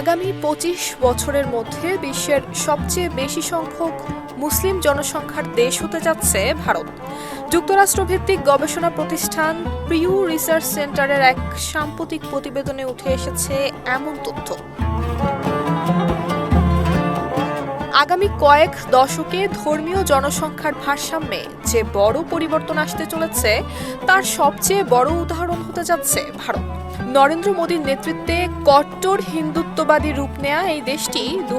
আগামী পঁচিশ বছরের মধ্যে বিশ্বের সবচেয়ে বেশি সংখ্যক মুসলিম জনসংখ্যার দেশ হতে যাচ্ছে ভারত। যুক্তরাষ্ট্রভিত্তিক গবেষণা প্রতিষ্ঠান প্রিউ রিসার্চ সেন্টারের এক সাম্প্রতিক প্রতিবেদনে উঠে এসেছে এমন তথ্য। আগামী কয়েক দশকে ধর্মীয় জনসংখ্যার ভারসাম্যে যে বড় পরিবর্তন আসতে চলেছে, তার সবচেয়ে বড় উদাহরণ হতে যাচ্ছে ভারত। নরেন্দ্র মোদীর নেতৃত্বে কট্টর হিন্দুত্ববাদী রূপ নেয়া এই দেশটি দু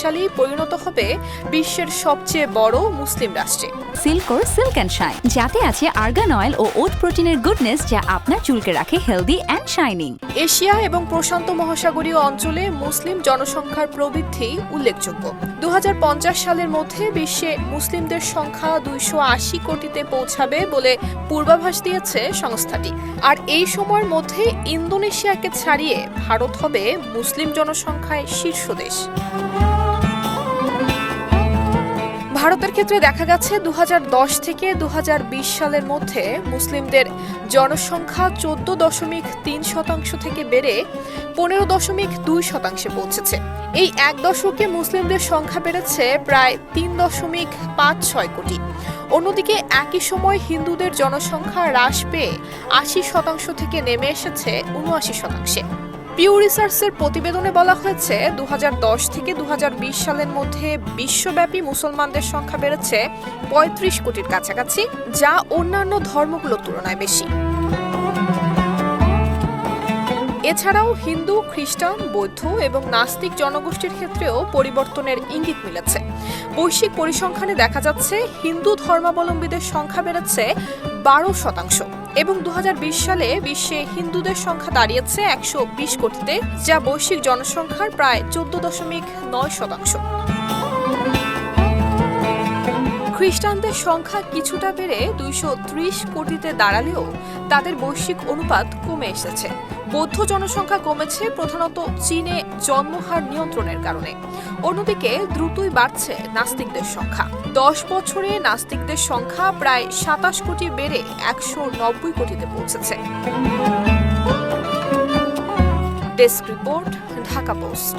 সালেই পরিণত হবে বিশ্বের সবচেয়ে বড় মুসলিম রাষ্ট্রে। সিল্ক সিল্কোর সিল্ক অ্যান্ড শাইন যাতে আছে আর্গান অয়েল ও ওট প্রোটিনের গুডনেস যা আপনার চুলকে রাখে হেলদি অ্যান্ড শাইনিং এশিয়া এবং প্রশান্ত মহাসাগরীয় অঞ্চলে মুসলিম জনসংখ্যার প্রবৃদ্ধি উল্লেখযোগ্য। দু হাজার পঞ্চাশ সালের মধ্যে বিশ্বে মুসলিমদের সংখ্যা দুইশো আশি কোটিতে পৌঁছাবে বলে পূর্বাভাস দিয়েছে সংস্থাটি। আর এই সময়ের মধ্যে ইন্দোনেশিয়াকে ছাড়িয়ে ভারত হবে মুসলিম জনসংখ্যায় শীর্ষ দেশ। ভারতের ক্ষেত্রে দেখা গেছে দুহাজার দশ থেকে দুহাজার বিশ সালের মধ্যে মুসলিমদের জনসংখ্যা চোদ্দ দশমিক তিন শতাংশ থেকে বেড়ে পনেরো দশমিক দুই শতাংশে পৌঁছেছে। এই এক দশকে মুসলিমদের সংখ্যা বেড়েছে প্রায় তিন দশমিক পাঁচ ছয় কোটি। অন্যদিকে একই সময় হিন্দুদের জনসংখ্যা হ্রাস পেয়ে আশি শতাংশ থেকে নেমে এসেছে উনআশি শতাংশে। পিউ রিসার্চের প্রতিবেদনে বলা হয়েছে দু হাজার দশ থেকে দু হাজার বিশ সালের মধ্যে বিশ্বব্যাপী মুসলমানদের সংখ্যা বেড়েছে পঁয়ত্রিশ কোটির কাছাকাছি, যা অন্যান্য ধর্মগুলোর তুলনায় বেশি। এছাড়াও হিন্দু, খ্রিস্টান, বৌদ্ধ এবং নাস্তিক জনগোষ্ঠীর ক্ষেত্রেও পরিবর্তনের ইঙ্গিত মিলেছে। বৈশ্বিক পরিসংখ্যানে দেখা যাচ্ছে, হিন্দু ধর্মাবলম্বীদের সংখ্যা বেড়েছে বারো শতাংশ। এবং দু হাজার বিশ সালে বিশ্বে হিন্দুদের সংখ্যা দাঁড়িয়েছে একশো বিশ কোটিতে, যা বৈশ্বিক জনসংখ্যার প্রায় চোদ্দ দশমিক নয় শতাংশ। খ্রিস্টানদের সংখ্যা কিছুটা বেড়ে দুইশো ত্রিশ কোটিতে দাঁড়ালেও তাদের বৈশ্বিক অনুপাত কমে এসেছে। বৌদ্ধ জনসংখ্যা কমেছে, প্রধানত চীনে জন্মহার নিয়ন্ত্রণের কারণে। অন্যদিকে দ্রুতই বাড়ছে নাস্তিকদের সংখ্যা। দশ বছরে নাস্তিকদের সংখ্যা প্রায় সাতাশ কোটি বেড়ে একশো নব্বই কোটিতে পৌঁছেছে। Desk report, Dhaka post.